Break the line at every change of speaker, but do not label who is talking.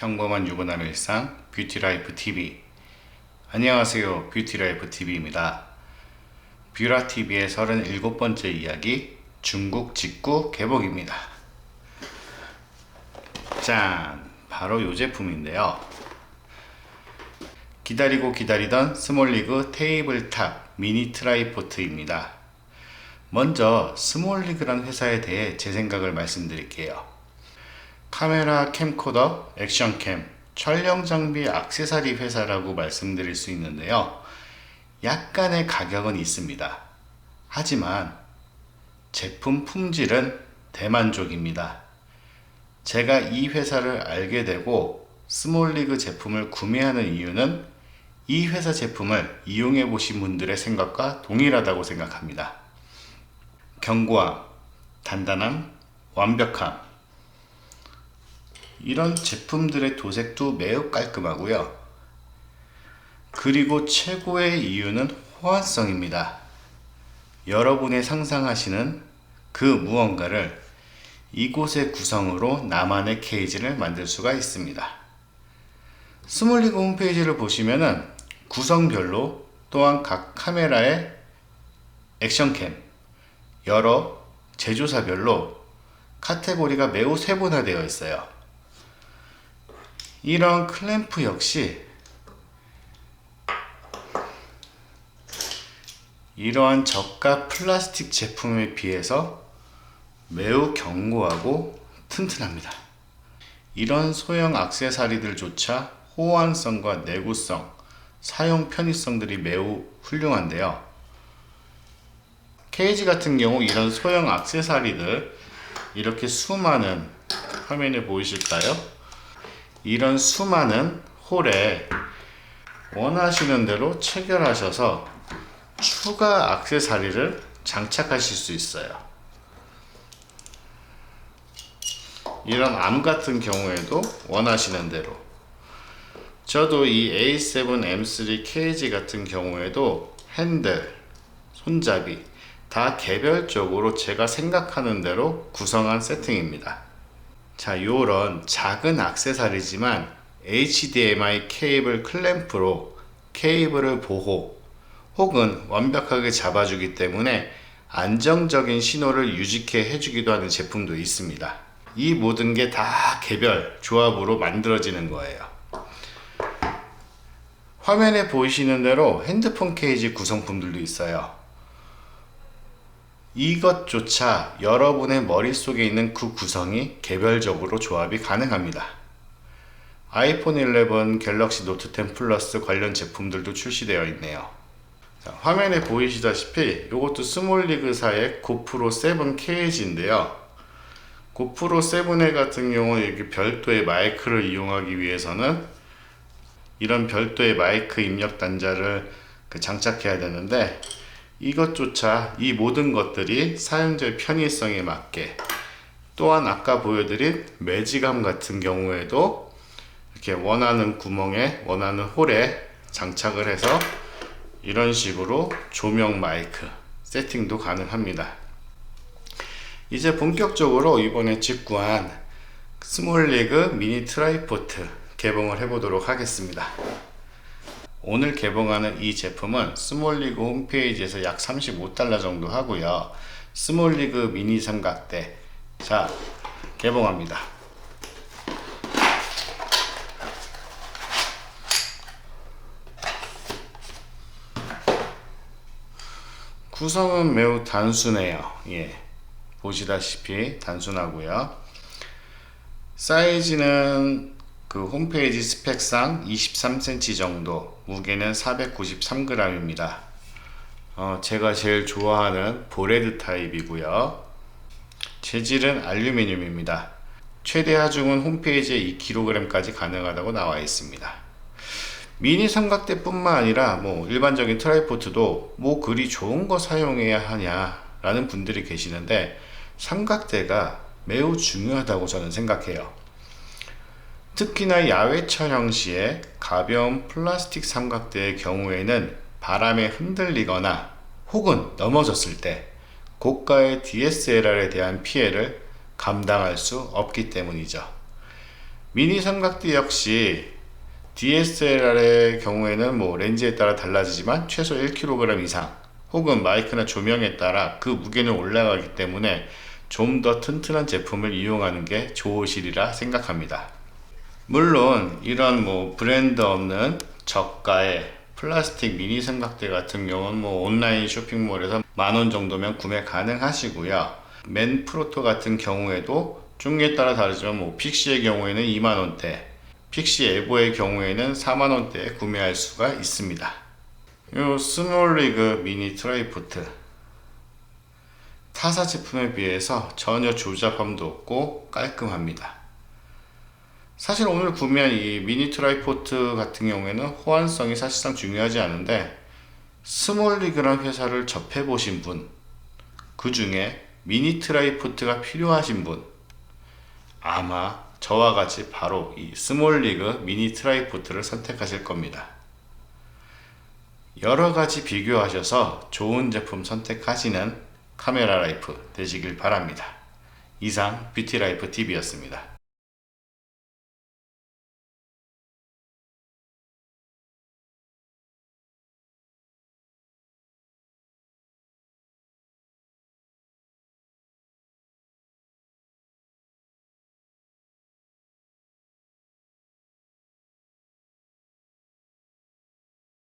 평범한 유부남의 일상 뷰티라이프 TV 안녕하세요. 뷰티라이프 TV입니다. 뷰라TV의 37번째 이야기 중국 직구 개복입니다. 짠! 바로 이 제품인데요. 기다리고 기다리던 스몰리그 테이블탑 미니 트라이포트입니다. 먼저 스몰리그란 회사에 대해 제 생각을 말씀드릴게요 카메라 캠코더, 액션캠, 촬영 장비 액세서리 회사라고 말씀드릴 수 있는데요. 약간의 가격은 있습니다. 하지만 제품 품질은 대만족입니다. 제가 이 회사를 알게 되고 스몰리그 제품을 구매하는 이유는 이 회사 제품을 이용해 보신 분들의 생각과 동일하다고 생각합니다. 견고함, 단단함, 완벽함, 이런 제품들의 도색도 매우 깔끔하고요. 그리고 최고의 이유는 호환성입니다. 여러분의 상상하시는 그 무언가를 이곳의 구성으로 나만의 케이지를 만들 수가 있습니다. 스몰리그 홈페이지를 보시면은 구성별로 또한 각 카메라의 액션캠, 여러 제조사별로 카테고리가 매우 세분화되어 있어요. 이런 클램프 역시 이러한 저가 플라스틱 제품에 비해서 매우 견고하고 튼튼합니다. 이런 소형 악세사리들조차 호환성과 내구성, 사용 편의성들이 매우 훌륭한데요. 케이지 같은 경우 이런 소형 악세사리들 이렇게 수많은 화면에 보이실까요? 이런 수많은 홀에 원하시는 대로 체결하셔서 추가 악세사리를 장착하실 수 있어요. 이런 암 같은 경우에도 원하시는 대로 저도 이 A7M3 KG 같은 경우에도 핸들, 손잡이 다 개별적으로 제가 생각하는 대로 구성한 세팅입니다. 자, 요런 작은 악세사리지만 HDMI 케이블 클램프로 케이블을 보호 혹은 완벽하게 잡아주기 때문에 안정적인 신호를 유지케 해주기도 하는 제품도 있습니다. 이 모든 게 다 개별 조합으로 만들어지는 거예요. 화면에 보이시는 대로 핸드폰 케이지 구성품들도 있어요. 이것조차 여러분의 머릿속에 있는 그 구성이 개별적으로 조합이 가능합니다. 아이폰 11, 갤럭시 노트 10 플러스 관련 제품들도 출시되어 있네요. 자, 화면에 보이시다시피 이것도 스몰리그사의 고프로 7 케이지인데요. 고프로 7에 같은 경우 여기 별도의 마이크를 이용하기 위해서는 이런 별도의 마이크 입력 단자를 그 장착해야 되는데 이것조차 이 모든 것들이 사용자의 편의성에 맞게 또한 아까 보여드린 매지감 같은 경우에도 이렇게 원하는 구멍에 원하는 홀에 장착을 해서 이런 식으로 조명 마이크 세팅도 가능합니다. 이제 본격적으로 이번에 직구한 스몰리그 미니 트라이포트 개봉을 해보도록 하겠습니다. 오늘 개봉하는 이 제품은 스몰리그 홈페이지에서 약 35달러 정도 하고요. 스몰리그 미니 삼각대. 자, 개봉합니다. 구성은 매우 단순해요. 예. 보시다시피 단순하고요. 사이즈는 그 홈페이지 스펙상 23cm 정도, 무게는 493g입니다. 어, 제가 제일 좋아하는 보레드 타입이고요. 재질은 알루미늄입니다. 최대 하중은 홈페이지에 2kg까지 가능하다고 나와 있습니다. 미니 삼각대 뿐만 아니라 뭐 일반적인 트라이포트도 뭐 그리 좋은 거 사용해야 하냐 라는 분들이 계시는데 삼각대가 매우 중요하다고 저는 생각해요. 특히나 야외 촬영 시에 가벼운 플라스틱 삼각대의 경우에는 바람에 흔들리거나 혹은 넘어졌을 때 고가의 DSLR에 대한 피해를 감당할 수 없기 때문이죠. 미니 삼각대 역시 DSLR의 경우에는 뭐 렌즈에 따라 달라지지만 최소 1kg 이상 혹은 마이크나 조명에 따라 그 무게는 올라가기 때문에 좀 더 튼튼한 제품을 이용하는 게 좋으시리라 생각합니다. 물론 이런 뭐 브랜드 없는 저가의 플라스틱 미니 삼각대 같은 경우는 뭐 온라인 쇼핑몰에서 만 원 정도면 구매 가능하시고요. 맨 프로토 같은 경우에도 종류에 따라 다르지만 뭐 픽시의 경우에는 2만 원대, 픽시 에보의 경우에는 4만 원대에 구매할 수가 있습니다. 요 스몰 리그 미니 트라이포트 타사 제품에 비해서 전혀 조잡함도 없고 깔끔합니다. 사실 오늘 구매한 이 미니 트라이포트 같은 경우에는 호환성이 사실상 중요하지 않은데 스몰리그란 회사를 접해 보신 분, 그 중에 미니 트라이포트가 필요하신 분, 아마 저와 같이 바로 이 스몰리그 미니 트라이포트를 선택하실 겁니다. 여러 가지 비교하셔서 좋은 제품 선택하시는 카메라 라이프 되시길 바랍니다. 이상 뷰티 라이프 TV였습니다.